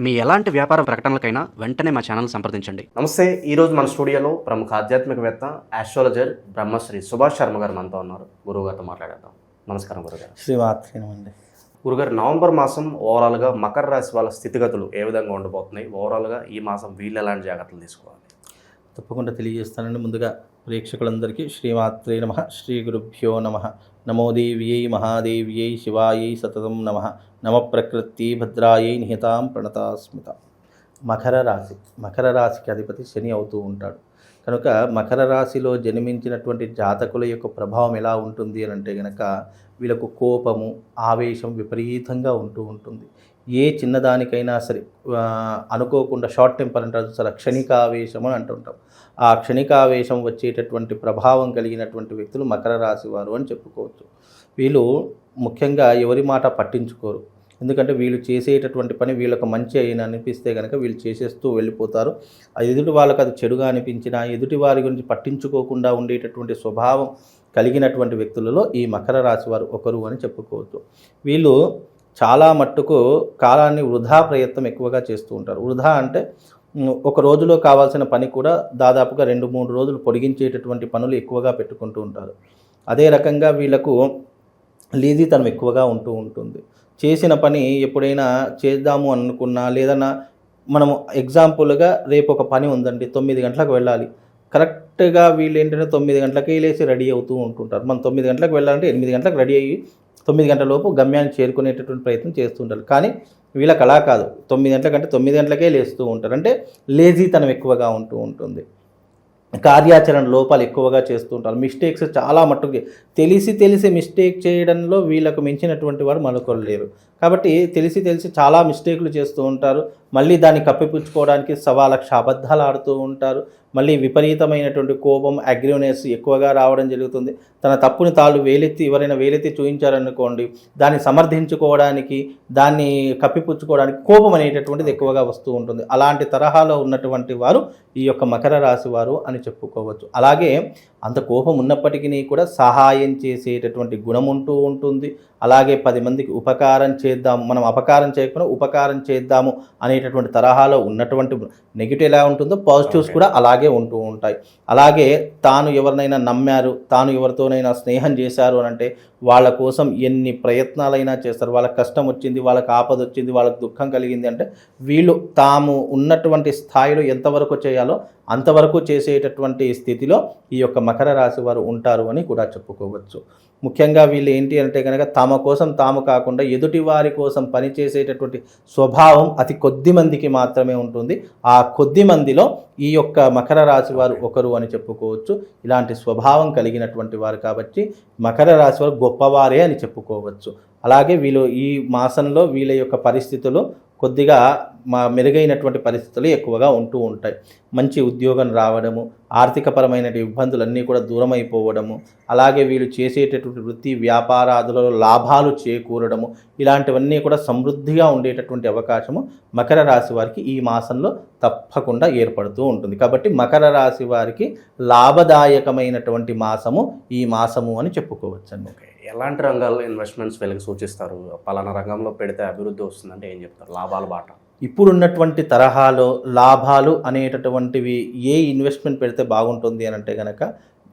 మీ ఎలాంటి వ్యాపార ప్రకటనలకైనా వెంటనే మా ఛానల్ సంప్రదించండి. నమస్తే ఈరోజు మన స్టూడియోలో ప్రముఖ ఆధ్యాత్మికవేత్త ఆస్ట్రాలజర్ బ్రహ్మశ్రీ సుభాష్ శర్మ గారు మనతో ఉన్నారు. గురువుగారితో మాట్లాడేద్దాం. నమస్కారం గురుగారు శ్రీమాత్రేనమండి గురుగారు నవంబర్ మాసం ఓవరాల్గా మకర రాశి వాళ్ళ స్థితిగతులు ఏ విధంగా ఉండబోతున్నాయి ఓవరాల్గా ఈ మాసం వీళ్ళు ఎలాంటి జాగ్రత్తలు తీసుకోవాలి? తప్పకుండా తెలియజేస్తానండి. ముందుగా ప్రేక్షకులందరికీ శ్రీమాత్రే నమ. శ్రీ గురుభ్యో నమ. నమో దేవ్యై మహాదేవ్యై శివాయై సతతం నమ. నమ ప్రకృతి భద్రాయై నిహితాం ప్రణతాస్మిత. మకర రాశి మకర రాశికి అధిపతి శని అవుతూ ఉంటాడు. కనుక మకర రాశిలో జన్మించినటువంటి జాతకుల యొక్క ప్రభావం ఎలా ఉంటుంది అని అంటే గనక వీళ్ళకు కోపము ఆవేశం విపరీతంగా ఉంటూ ఉంటుంది. ఏ చిన్నదానికైనా సరే అనుకోకుండా షార్ట్ టెంపర్ అంటారు చూసారా? క్షణికావేశం అని అంటుంటాం. ఆ క్షణికావేశం వచ్చేటటువంటి ప్రభావం కలిగినటువంటి వ్యక్తులు మకర రాశి వారు అని చెప్పుకోవచ్చు. వీళ్ళు ముఖ్యంగా ఎవరి మాట పట్టించుకోరు. ఎందుకంటే వీళ్ళు చేసేటటువంటి పని వీళ్ళకు మంచి అయిన అనిపిస్తే కనుక వీళ్ళు చేసేస్తూ వెళ్ళిపోతారు. ఎదుటి వాళ్ళకి అది చెడుగా అనిపించినా ఎదుటి వారి గురించి పట్టించుకోకుండా ఉండేటటువంటి స్వభావం కలిగినటువంటి వ్యక్తులలో ఈ మకర రాశి వారు ఒకరు అని చెప్పుకోవచ్చు. వీళ్ళు చాలా మట్టుకు కాలాన్ని వృధా ప్రయత్నం ఎక్కువగా చేస్తూ ఉంటారు. వృధా అంటే ఒక రోజులో కావాల్సిన పని కూడా దాదాపుగా రెండు మూడు రోజులు పొడిగించేటటువంటి పనులు ఎక్కువగా పెట్టుకుంటూ ఉంటారు. అదే రకంగా వీళ్ళకు లేజీతనం ఎక్కువగా ఉంటూ ఉంటుంది. చేసిన పని ఎప్పుడైనా చేద్దాము అనుకున్నా లేదన్నా మనము ఎగ్జాంపుల్గా రేపు ఒక పని ఉందండి తొమ్మిది గంటలకు వెళ్ళాలి. కరెక్ట్గా వీళ్ళు ఏంటంటే తొమ్మిది గంటలకే లేచి రెడీ అవుతూ ఉంటుంటారు. మనం తొమ్మిది గంటలకు వెళ్ళాలంటే ఎనిమిది గంటలకు రెడీ అయ్యి తొమ్మిది గంటల లోపు గమ్యాన్ని చేరుకునేటటువంటి ప్రయత్నం చేస్తుంటారు. కానీ వీళ్ళకి అలా కాదు. తొమ్మిది గంటలకంటే తొమ్మిది గంటలకే లేస్తూ ఉంటారు. అంటే లేజీతనం ఎక్కువగా ఉంటూ ఉంటుంది. కార్యాచరణ లోపాలు ఎక్కువగా చేస్తూ ఉంటారు మిస్టేక్స్ చాలా మట్టుకు తెలిసి తెలిసి మిస్టేక్ చేయడంలో వీళ్ళకు మించినటువంటి వారు మరొకరు లేరు. కాబట్టి తెలిసి తెలిసి చాలా మిస్టేక్లు చేస్తూ ఉంటారు. మళ్ళీ దాన్ని కప్పిపుచ్చుకోవడానికి సవా లక్ష అబద్ధాలు ఆడుతూ ఉంటారు. మళ్ళీ విపరీతమైనటువంటి కోపం అగ్రివ్నెస్ ఎక్కువగా రావడం జరుగుతుంది. తన తప్పుని తాళ్ళు వేలెత్తి ఎవరైనా వేలెత్తి చూపించారనుకోండి దాన్ని సమర్థించుకోవడానికి దాన్ని కప్పిపుచ్చుకోవడానికి కోపం అనేటటువంటిది ఎక్కువగా వస్తూ ఉంటుంది. అలాంటి తరహాలో ఉన్నటువంటి వారు ఈ యొక్క మకర రాశి వారు అని చెప్పుకోవచ్చు. అలాగే అంత కోపం ఉన్నప్పటికీ కూడా సహాయం చేసేటటువంటి గుణం ఉంటూ ఉంటుంది. అలాగే పది మందికి ఉపకారం చేద్దాం మనం అపకారం చేయకుండా ఉపకారం చేద్దాము అనేటటువంటి తరహాలో ఉన్నటువంటి నెగిటివ్ ఎలా ఉంటుందో పాజిటివ్స్ కూడా అలాగే ఉంటూ ఉంటాయి. అలాగే తాను ఎవరినైనా నమ్మారు తాను ఎవరితోనైనా స్నేహం చేశారు అని అంటే వాళ్ళ కోసం ఎన్ని ప్రయత్నాలైనా చేస్తారు. వాళ్ళకి కష్టం వచ్చింది వాళ్ళకి ఆపద వచ్చింది వాళ్ళకి దుఃఖం కలిగింది అంటే వీళ్ళు తాము ఉన్నటువంటి స్థాయిలో ఎంతవరకు చేయాలో అంతవరకు చేసేటటువంటి స్థితిలో ఈ యొక్క మకర రాశి వారు ఉంటారు అని కూడా చెప్పుకోవచ్చు. ముఖ్యంగా వీళ్ళు ఏంటి అంటే కనుక తమ కోసం తాము కాకుండా ఎదుటి వారి కోసం పనిచేసేటటువంటి స్వభావం అతి కొద్ది మందికి మాత్రమే ఉంటుంది. ఆ కొద్ది మందిలో ఈ యొక్క మకర రాశి వారు ఒకరు అని చెప్పుకోవచ్చు. ఇలాంటి స్వభావం కలిగినటువంటి వారు కాబట్టి మకర రాశి వారు గొప్పవారే అని చెప్పుకోవచ్చు. అలాగే వీళ్ళు ఈ మాసంలో వీళ్ళ యొక్క పరిస్థితులు కొద్దిగా మా మెరుగైనటువంటి పరిస్థితులు ఎక్కువగా ఉంటూ ఉంటాయి. మంచి ఉద్యోగం రావడము ఆర్థికపరమైన ఇబ్బందులన్నీ కూడా దూరం అయిపోవడము అలాగే వీళ్ళు చేసేటటువంటి వృత్తి వ్యాపారాదులలో లాభాలు చేకూరడము ఇలాంటివన్నీ కూడా సమృద్ధిగా ఉండేటటువంటి అవకాశము మకర రాశి వారికి ఈ మాసంలో తప్పకుండా ఏర్పడుతూ ఉంటుంది. కాబట్టి మకర రాశి వారికి లాభదాయకమైనటువంటి మాసము ఈ మాసము అని చెప్పుకోవచ్చండి. ఓకే. ఎలాంటి రంగాల్లో ఇన్వెస్ట్మెంట్స్ వీళ్ళకి సూచిస్తారు? పలానా రంగంలో పెడితే అభివృద్ధి వస్తుందంటే ఏం చెప్తారు? లాభాల బాట. ఇప్పుడున్నటువంటి తరహాలో లాభాలు అనేటటువంటివి ఏ ఇన్వెస్ట్మెంట్ పెడితే బాగుంటుంది అని అంటే కనుక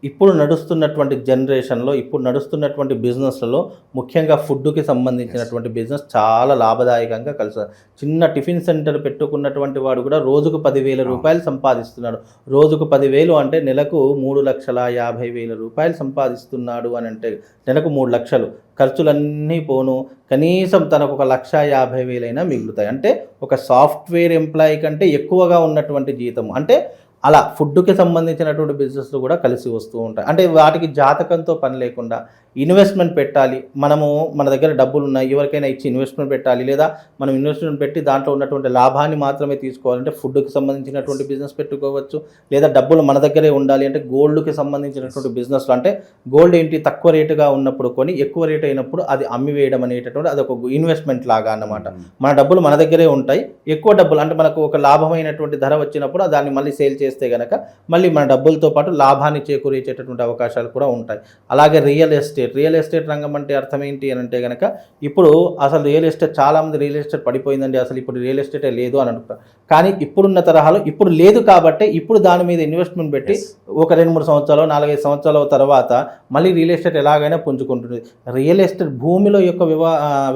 ఇప్పుడు నడుస్తున్నటువంటి జనరేషన్లో ఇప్పుడు నడుస్తున్నటువంటి బిజినెస్లలో ముఖ్యంగా ఫుడ్కి సంబంధించినటువంటి బిజినెస్ చాలా లాభదాయకంగా కలిసి చిన్న టిఫిన్ సెంటర్ పెట్టుకున్నటువంటి వాడు కూడా రోజుకు పదివేల రూపాయలు సంపాదిస్తున్నాడు. రోజుకు పదివేలు అంటే నెలకు మూడు లక్షల యాభై వేల రూపాయలు సంపాదిస్తున్నాడు అని అంటే నెలకు మూడు లక్షలు. ఖర్చులన్నీ పోను. కనీసం తనకు ఒక లక్ష యాభై వేలైనా మిగులుతాయి. అంటే ఒక సాఫ్ట్వేర్ ఎంప్లాయీ కంటే ఎక్కువగా ఉన్నటువంటి జీతం. అంటే అలా ఫుడ్కి సంబంధించినటువంటి బిజినెస్లు కూడా కలిసి వస్తూ ఉంటాయి. అంటే వాటికి జాతకంతో పని లేకుండా ఇన్వెస్ట్మెంట్ పెట్టాలి. మనము మన దగ్గర డబ్బులు ఉన్నాయి ఎవరికైనా ఇచ్చి ఇన్వెస్ట్మెంట్ పెట్టాలి లేదా మనం ఇన్వెస్ట్మెంట్ పెట్టి దాంట్లో ఉన్నటువంటి లాభాన్ని మాత్రమే తీసుకోవాలంటే ఫుడ్కి సంబంధించినటువంటి బిజినెస్ పెట్టుకోవచ్చు లేదా డబ్బులు మన దగ్గరే ఉండాలి అంటే గోల్డ్కి సంబంధించినటువంటి బిజినెస్లు అంటే గోల్డ్ ఏంటి? తక్కువ రేటుగా ఉన్నప్పుడు కొని ఎక్కువ రేట్ అయినప్పుడు అది అమ్మి వేయడం అనేటటువంటి అది ఒక ఇన్వెస్ట్మెంట్ లాగా అన్నమాట. మన డబ్బులు మన దగ్గరే ఉంటాయి. ఎక్కువ డబ్బులు అంటే మనకు ఒక లాభమైనటువంటి ధర వచ్చినప్పుడు దాన్ని మళ్ళీ సేల్ చేస్తే గనక మళ్ళీ మన డబ్బులతో పాటు లాభాన్ని చేకూర్చేటటువంటి అవకాశాలు కూడా ఉంటాయి. అలాగే real estate estate real estate రంగం అంటే అర్థం ఏంటి అని అంటే కనుక ఇప్పుడు అసలు రియల్ ఎస్టేట్ చాలామంది రియల్ ఎస్టేట్ పడిపోయిందండి. అసలు ఇప్పుడు రియల్ ఎస్టేటే లేదు అని అనుకుంటారు కానీ ఇప్పుడున్న తరహాలో ఇప్పుడు లేదు కాబట్టి ఇప్పుడు దాని మీద ఇన్వెస్ట్మెంట్ పెట్టి ఒక రెండు మూడు సంవత్సరాలు నాలుగైదు సంవత్సరాల తర్వాత మళ్ళీ రియల్ ఎస్టేట్ ఎలాగైనా పుంజుకుంటుంది. రియల్ ఎస్టేట్ భూమిలో యొక్క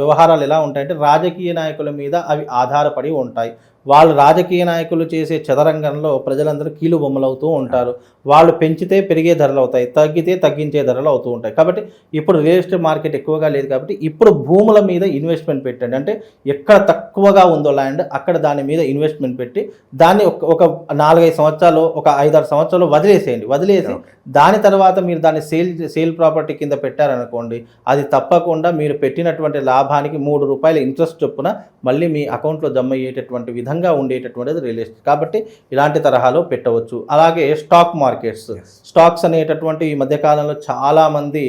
వ్యవహారాలు ఎలా ఉంటాయంటే రాజకీయ నాయకుల మీద అవి ఆధారపడి ఉంటాయి. వాళ్ళు రాజకీయ నాయకులు చేసే చదరంగంలో ప్రజలందరూ కీలు బొమ్మలవుతూ ఉంటారు. వాళ్ళు పెంచితే పెరిగే ధరలు అవుతాయి తగ్గితే తగ్గించే ధరలు అవుతూ ఉంటాయి. కాబట్టి ఇప్పుడు రియల్ ఎస్టేట్ మార్కెట్ ఎక్కువగా లేదు కాబట్టి ఇప్పుడు భూముల మీద ఇన్వెస్ట్మెంట్ పెట్టండి. అంటే ఎక్కడ తక్కువగా ఉందో ల్యాండ్ అక్కడ దాని మీద ఇన్వెస్ట్మెంట్ పెట్టి దాన్ని ఒక ఒక నాలుగైదు సంవత్సరాలు ఒక ఐదారు సంవత్సరాలు వదిలేసేయండి. వదిలేసి దాని తర్వాత మీరు దాన్ని సేల్ సేల్ ప్రాపర్టీ కింద పెట్టారనుకోండి అది తప్పకుండా మీరు పెట్టినటువంటి లాభానికి మూడు రూపాయల ఇంట్రెస్ట్ చొప్పున మళ్ళీ మీ అకౌంట్లో జమ అయ్యేటటువంటి విధంగా ఉండేటటువంటిది రియల్ ఎస్టేట్ కాబట్టి ఇలాంటి తరహాలో పెట్టవచ్చు. అలాగే స్టాక్ మార్కెట్స్ స్టాక్స్ అనేటటువంటి ఈ మధ్యకాలంలో చాలామంది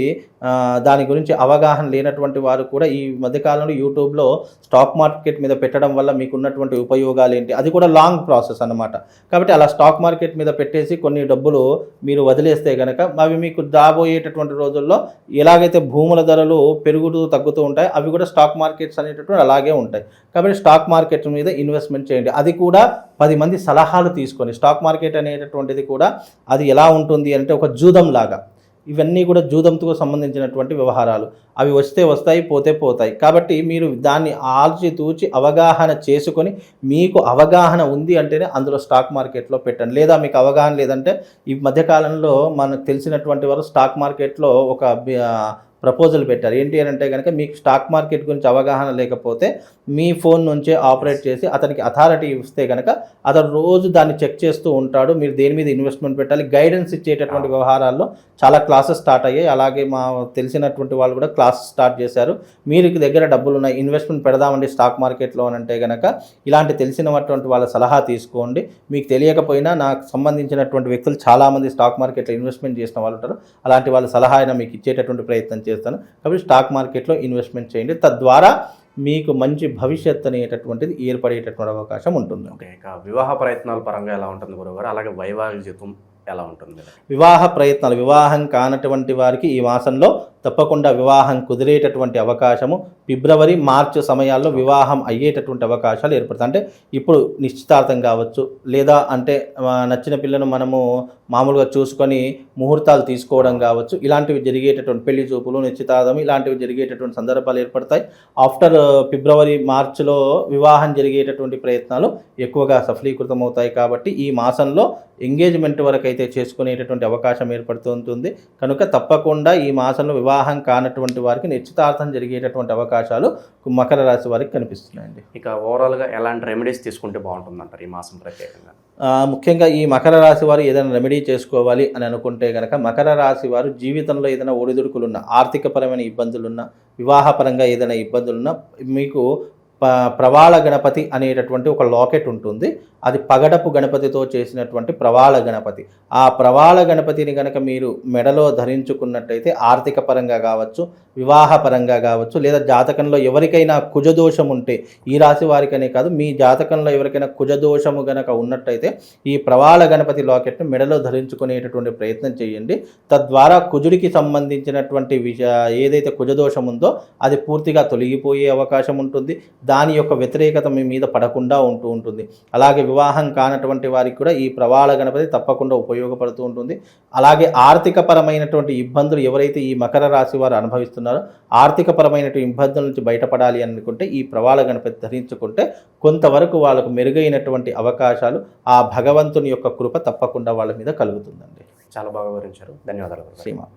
దాని గురించి అవగాహన లేనటువంటి వారు కూడా ఈ మధ్యకాలంలో యూట్యూబ్లో స్టాక్ మార్కెట్ మీద పెట్టడం వల్ల మీకు ఉన్నటువంటి ఉపయోగాలు ఏంటి అది కూడా లాంగ్ ప్రాసెస్ అన్నమాట. కాబట్టి అలా స్టాక్ మార్కెట్ మీద పెట్టేసి కొన్ని డబ్బులు మీరు వదిలేస్తే కనుక అవి మీకు రాబోయేటటువంటి రోజుల్లో ఎలాగైతే భూముల ధరలు పెరుగుతూ తగ్గుతూ ఉంటాయి అవి కూడా స్టాక్ మార్కెట్స్ అనేటటువంటి అలాగే ఉంటాయి. కాబట్టి స్టాక్ మార్కెట్ మీద ఇన్వెస్ట్మెంట్ చేయండి. అది కూడా పది మంది సలహాలు తీసుకొని స్టాక్ మార్కెట్ అనేటటువంటిది కూడా అది ఎలా ఉంటుంది అంటే ఒక జూదం లాగా. ఇవన్నీ కూడా జూదంతో సంబంధించినటువంటి వ్యవహారాలు. అవి వస్తే వస్తాయి పోతే పోతాయి. కాబట్టి మీరు దాన్ని ఆల్చి తూచి అవగాహన చేసుకొని మీకు అవగాహన ఉంది అంటేనే అందులో స్టాక్ మార్కెట్లో పెట్టండి. లేదా మీకు అవగాహన లేదంటే ఈ మధ్యకాలంలో మనకు తెలిసినటువంటి వారు స్టాక్ మార్కెట్లో ఒక ప్రపోజల్ పెట్టారు. ఏంటి అని అంటే కనుక మీకు స్టాక్ మార్కెట్ గురించి అవగాహన లేకపోతే మీ ఫోన్ నుంచే ఆపరేట్ చేసి అతనికి అథారిటీ ఇస్తే కనుక అతను రోజు దాన్ని చెక్ చేస్తూ ఉంటాడు. మీరు దేని మీద ఇన్వెస్ట్మెంట్ పెట్టాలి? గైడెన్స్ ఇచ్చేటటువంటి వ్యవహారాల్లో చాలా క్లాసెస్ స్టార్ట్ అయ్యాయి. అలాగే మా తెలిసినటువంటి వాళ్ళు కూడా క్లాసెస్ స్టార్ట్ చేశారు. మీరు దగ్గర డబ్బులు ఉన్నాయి ఇన్వెస్ట్మెంట్ పెడదామండి స్టాక్ మార్కెట్లో అని అంటే కనుక ఇలాంటి తెలిసినటువంటి వాళ్ళ సలహా తీసుకోండి. మీకు తెలియకపోయినా నాకు సంబంధించినటువంటి వ్యక్తులు చాలామంది స్టాక్ మార్కెట్లో ఇన్వెస్ట్మెంట్ చేసిన వాళ్ళు ఉంటారు. అలాంటి వాళ్ళ సలహా అయినా మీకు ఇచ్చేటటువంటి ప్రయత్నం చేస్తాను. కాబట్టి స్టాక్ మార్కెట్లో ఇన్వెస్ట్మెంట్ చేయండి. తద్వారా మీకు మంచి భవిష్యత్ అనేటటువంటిది ఏర్పడేటటువంటి అవకాశం ఉంటుంది. ఓకే ఇక వివాహ ప్రయత్నాల పరంగా ఎలా ఉంటుంది గురుగారు అలాగే వైవాహిక జీవితం ఎలా ఉంటుంది? వివాహ ప్రయత్నాలు వివాహం కానటువంటి వారికి ఈ మాసంలో తప్పకుండా వివాహం కుదిరేటటువంటి అవకాశము ఫిబ్రవరి మార్చి సమయాల్లో వివాహం అయ్యేటటువంటి అవకాశాలు ఏర్పడతాయి. అంటే ఇప్పుడు నిశ్చితార్థం కావచ్చు లేదా అంటే నచ్చిన పిల్లను మనము మామూలుగా చూసుకొని ముహూర్తాలు తీసుకోవడం కావచ్చు ఇలాంటివి జరిగేటటువంటి పెళ్ళి చూపులు నిశ్చితార్థం ఇలాంటివి జరిగేటటువంటి సందర్భాలు ఏర్పడతాయి. ఆఫ్టర్ ఫిబ్రవరి మార్చిలో వివాహం జరిగేటటువంటి ప్రయత్నాలు ఎక్కువగా సఫలీకృతం అవుతాయి కాబట్టి ఈ మాసంలో ఎంగేజ్మెంట్ వరకు అయితే చేసుకునేటటువంటి అవకాశం ఏర్పడుతూ ఉంటుంది. కనుక తప్పకుండా ఈ మాసంలో వివాహం కానటువంటి వారికి నిశ్చితార్థం జరిగేటటువంటి అవకాశాలు మకర రాశి వారికి కనిపిస్తున్నాయండి. ఇక ఓవరాల్గా ఎలాంటి రెమెడీస్ తీసుకుంటే బాగుంటుంది అంటారు ఈ మాసం ప్రత్యేకంగా? ముఖ్యంగా ఈ మకర రాశి వారు ఏదైనా రెమెడీ చేసుకోవాలి అని అనుకుంటే కనుక మకర రాశి వారు జీవితంలో ఏదైనా ఒడిదుడుకులున్నా ఆర్థికపరమైన ఇబ్బందులున్నా వివాహపరంగా ఏదైనా ఇబ్బందులున్నా మీకు ప ప్రవాళ గణపతి అనేటటువంటి ఒక లాకెట్ ఉంటుంది. అది పగడపు గణపతితో చేసినటువంటి ప్రవాళ గణపతి. ఆ ప్రవాళ గణపతిని కనుక మీరు మెడలో ధరించుకున్నట్టయితే ఆర్థిక పరంగా కావచ్చు వివాహ పరంగా కావచ్చు లేదా జాతకంలో ఎవరికైనా కుజదోషం ఉంటే ఈ రాశి వారికనే కాదు మీ జాతకంలో ఎవరికైనా కుజదోషము గనక ఉన్నట్టయితే ఈ ప్రవాళ గణపతి లాకెట్ను మెడలో ధరించుకునేటటువంటి ప్రయత్నం చేయండి. తద్వారా కుజుడికి సంబంధించినటువంటి విష ఏదైతే కుజదోషం ఉందో అది పూర్తిగా తొలగిపోయే అవకాశం ఉంటుంది. దాని యొక్క వ్యతిరేకత మీ మీద పడకుండా ఉంటూ ఉంటుంది. అలాగే వివాహం కానటువంటి వారికి కూడా ఈ ప్రవాళ గణపతి తప్పకుండా ఉపయోగపడుతూ ఉంటుంది. అలాగే ఆర్థిక పరమైనటువంటి ఇబ్బందులు ఎవరైతే ఈ మకర రాశి వారు అనుభవిస్తున్నారో ఆర్థిక పరమైనటువంటి ఇబ్బందుల నుంచి బయటపడాలి అనుకుంటే ఈ ప్రవాళ గణపతి ధరించుకుంటే కొంతవరకు వాళ్ళకు మెరుగైనటువంటి అవకాశాలు ఆ భగవంతుని యొక్క కృప తప్పకుండా వాళ్ళ మీద కలుగుతుందండి. చాలా బాగా వివరించారు. ధన్యవాదాలు. శ్రీమాన్